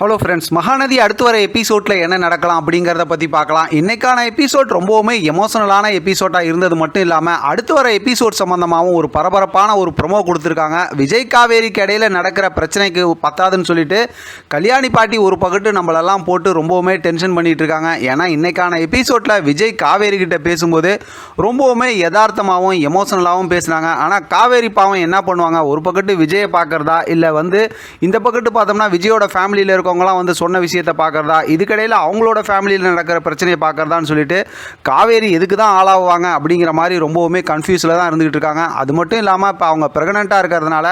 Hello friends Mahanadi அடுத்து வர எபிசோடில் என்ன நடக்கலாம் அப்படிங்கிறத பற்றி பார்க்கலாம். இன்னைக்கான எபிசோட் ரொம்பவுமே எமோஷனலான எபிசோடாக இருந்தது மட்டும் இல்லாமல் அடுத்து வர எபிசோட் சம்மந்தமாகவும் ஒரு பரபரப்பான ஒரு ப்ரொமோ கொடுத்துருக்காங்க. விஜய் காவேரிக்கு இடையில நடக்கிற பிரச்சனைக்கு பத்தாதுன்னு சொல்லிட்டு கல்யாணி பாட்டி ஒரு பக்கத்து நம்மளெல்லாம் போட்டு ரொம்பவுமே டென்ஷன் பண்ணிட்டு இருக்காங்க. ஏன்னா இன்னைக்கான எபிசோடில் விஜய் காவேரி கிட்ட பேசும்போது ரொம்பவுமே யதார்த்தமாகவும் எமோஷனலாகவும் பேசுனாங்க. ஆனால் காவேரி பாவம் என்ன பண்ணுவாங்க? ஒரு பக்கத்து விஜயை பார்க்குறதா? இல்லை வந்து இந்த பக்கத்து பார்த்தோம்னா விஜயோட ஃபேமிலியில் இருக்கவங்களாம் வந்து சொன்ன விஷயத்தை பார்க்குறதா? இதுக்கிடையில் அவங்களோட ஃபேமிலியில் நடக்கிற பிரச்சனையை பார்க்குறதான்னு சொல்லிட்டு காவேரி எதுக்கு தான் ஆளாகுவாங்க அப்படிங்கிற மாதிரி ரொம்பவுமே கன்ஃபியூஸில் தான் இருந்துகிட்டு இருக்காங்க. அது மட்டும் இல்லாமல் இப்போ அவங்க ப்ரெக்னெண்ட்டாக இருக்கிறதுனால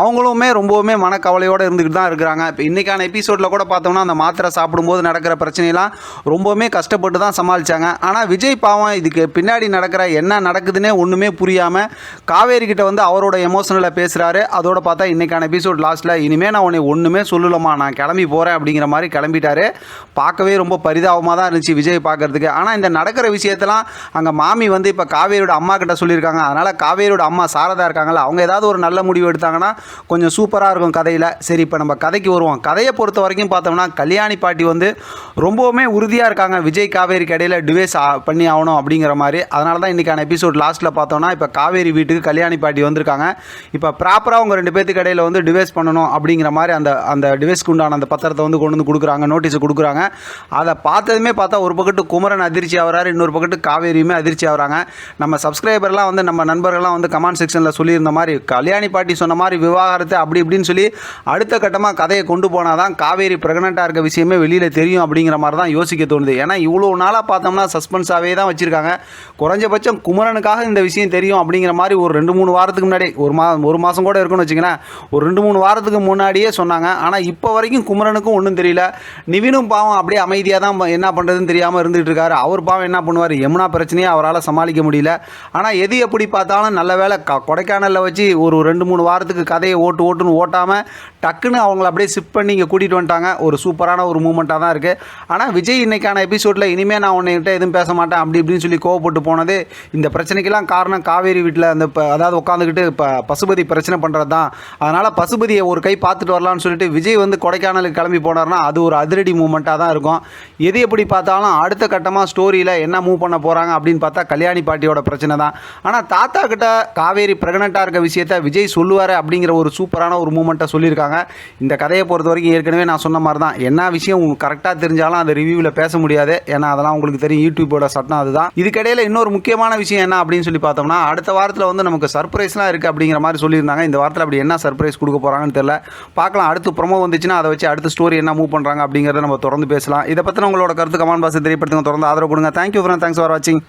அவங்களுமே ரொம்பவுமே மனக்கவலையோடு இருந்துக்கிட்டு தான் இருக்கிறாங்க. இப்போ இன்றைக்கான எபிசோடில் கூட பார்த்தோம்னா அந்த மாத்திரை சாப்பிடும்போது நடக்கிற பிரச்சனையெல்லாம் ரொம்பவுமே கஷ்டப்பட்டு தான் சமாளித்தாங்க ஆனால் விஜய் பாவம் இதுக்கு பின்னாடி நடக்கிற என்ன நடக்குதுன்னே ஒன்றுமே புரியாமல் காவேரி கிட்ட வந்து அவரோட எமோஷனலில் பேசுகிறாரு அதோட பார்த்தா இன்றைக்கான எபிசோட் லாஸ்ட்டில் இனிமேல் நான் உன்னை ஒன்றுமே சொல்லலம்மா நான் கிளம்பி போகிறேன் அப்படிங்கிற மாதிரி கிளம்பிட்டாரு. பார்க்கவே ரொம்ப பரிதாபமாக தான் இருந்துச்சு விஜய் பார்க்கறதுக்கு. ஆனால் இந்த நடக்கிற விஷயத்தெல்லாம் அங்கே மாமி வந்து இப்போ காவேரியோட அம்மா கிட்ட சொல்லியிருக்காங்க. அதனால் காவேரியோட அம்மா சாரதா இருக்காங்கள அவங்க ஏதாவது ஒரு நல்ல முடிவு எடுத்தாங்கன்னா கொஞ்சம் சூப்பராக இருக்கும் கதையில். சரி இப்போ நம்ம கதைக்கு வருவோம். கதையை பொறுத்த வரைக்கும் பார்த்தோம்னா கல்யாணி பாட்டி வந்து ரொம்பவுமே உறுதியாக இருக்காங்க. விஜய் காவேரிக்கு இடையில டிவைஸ் பண்ணி ஆகணும் அப்படிங்கிற மாதிரி. அதனால தான் இன்றைக்கான எபிசோட் லாஸ்ட்டில் பார்த்தோம்னா இப்போ காவேரி வீட்டுக்கு கல்யாணி பாட்டி வந்திருக்காங்க. இப்போ ப்ராப்பராக அவங்க ரெண்டு பேர்த்துக்கு இடையில வந்து டிவைஸ் பண்ணணும் அப்படிங்கிற மாதிரி அந்த அந்த டிவைஸ்க்கு உண்டான அந்த பத்திரத்தை வந்து கொண்டு வந்து கொடுக்குறாங்க நோட்டீஸ் கொடுக்குறாங்க. அதை பார்த்ததுமே பார்த்தா ஒரு பக்கத்து குமரன் அதிர்ச்சி ஆகிறாரு இன்னொரு பக்கத்து காவேரியுமே அதிர்ச்சி ஆகுறாங்க. நம்ம சப்ஸ்கிரைபர்லாம் வந்து நம்ம நண்பர்கள்லாம் வந்து கமெண்ட் செக்ஷனில் சொல்லியிருந்த மாதிரி கல்யாணி பாட்டி சொன்ன மாதிரி விவாகரத்தை அப்படி இப்படின்னு சொல்லி அடுத்த கட்டமாக கதையை கொண்டு போனால் தான் காவேரி ப்ரெக்னெண்ட்டாக இருக்க விஷயமே வெளியில் தெரியும் அப்படிங்கிற மாதிரி தான் யோசிக்க தோணுது. ஏன்னா இவ்வளோ நாளாக பார்த்தோம்னா சஸ்பென்ஸாகவே தான் வச்சுருக்காங்க. குறைஞ்சபட்சம் குமரனுக்காக இந்த விஷயம் தெரியும் அப்படிங்கிற மாதிரி ஒரு ரெண்டு மூணு வாரத்துக்கு முன்னாடி ஒரு மா ஒரு மாதம் கூட இருக்குன்னு வச்சுக்கோங்களேன். ஒரு ரெண்டு மூணு வாரத்துக்கு முன்னாடியே சொன்னாங்க. ஆனால் இப்போ வரைக்கும் குமரன் சந்திரனுக்கும் ஒன்றும் தெரியல. நிவினும் பாவம் அப்படியே அமைதியாக தான் என்ன பண்ணுறதுன்னு தெரியாமல் இருந்துகிட்டு இருக்காரு. அவர் பாவம் என்ன பண்ணுவார்? யமுனா பிரச்சனையை அவரால் சமாளிக்க முடியல. ஆனால் எது எப்படி பார்த்தாலும் நல்ல வேலை க கொடைக்கானலில் வச்சு ஒரு ரெண்டு மூணு வாரத்துக்கு கதையை ஓட்டு ஓட்டுன்னு ஓட்டாமல் டக்குன்னு அவங்கள அப்படியே ஷிஃப்ட் பண்ணி இங்கே கூட்டிகிட்டு வந்துட்டாங்க. ஒரு சூப்பரான ஒரு மூமெண்ட்டாக தான் இருக்குது ஆனால் விஜய் இன்னைக்கான எபிசோடில் இனிமேல் நான் உன்னைகிட்ட எதுவும் பேச மாட்டேன். அப்படி இப்படின்னு சொல்லி கோவப்பட்டு போனது இந்த பிரச்சனைக்கெல்லாம் காரணம் காவேரி வீட்டில் அந்த அதாவது உட்காந்துக்கிட்டு இப்போ பசுபதி பிரச்சனை பண்ணுறது தான் அதனால் பசுபதியை ஒரு கை பார்த்துட்டு வரலாம்னு சொல்லிட்டு விஜய் வந்து கொடைக்கானலுக்கு கிளம்பி போனார்னா அது ஒரு அதிரடி மூமெண்ட்டாக தான் இருக்கும். எது எப்படி பார்த்தாலும் அடுத்த கட்டமாக ஸ்டோரியில் என்ன மூவ் பண்ண போகிறாங்க அப்படின்னு பார்த்தா கல்யாணி பாட்டியோட பிரச்சனை தான். ஆனால் தாத்தா கிட்ட காவேரி ப்ரெக்னெண்ட்டாக இருக்க விஷயத்த விஜய் சொல்லுவார் அப்படிங்கிற ஒரு சூப்பரான ஒரு மூமெண்ட்டை சொல்லியிருக்காங்க. இந்த கதையை பொறுத்த வரைக்கும் ஏற்கனவே நான் சொன்ன மாதிரி தான். என்ன விஷயம் உங்களுக்கு கரெக்டாக தெரிஞ்சாலும் அந்த ரிவ்யூவில் பேச முடியாது. ஏன்னா அதெல்லாம் உங்களுக்கு தெரியும். யூடியூபோட சட்டம் அதுதான். இதுக்கிடையில் இன்னொரு முக்கியமான விஷயம் என்ன அப்படின்னு சொல்லி பார்த்தோம்னா அடுத்த வாரத்தில் வந்து நமக்கு சர்ப்ரைஸ்லாம் இருக்குது அப்படிங்கிற மாதிரி சொல்லியிருந்தாங்க. இந்த வாரத்தில் அப்படி என்ன சர்ப்ரைஸ் கொடுக்க போகிறாங்கன்னு தெரியல. பார்க்கலாம். அடுத்து ப்ரோமோ வந்துச்சுன்னா அதை வச்சு அடுத்து அடுத்த ஸ்டோரி என்ன மூவ் பண்ணுறாங்க அப்படிங்கிறத நம்ம தொடர்ந்து பேசலாம். இதை பற்றின உங்களோட கருத்து கமெண்ட் பாக்ஸ் தெரியப்படுத்துங்க. தொடர்ந்து ஆதரவு கொடுங்க. தேங்க்யூ ஃப்ரெண்ட் தேங்க்ஸ் ஃபார் வாட்சிங்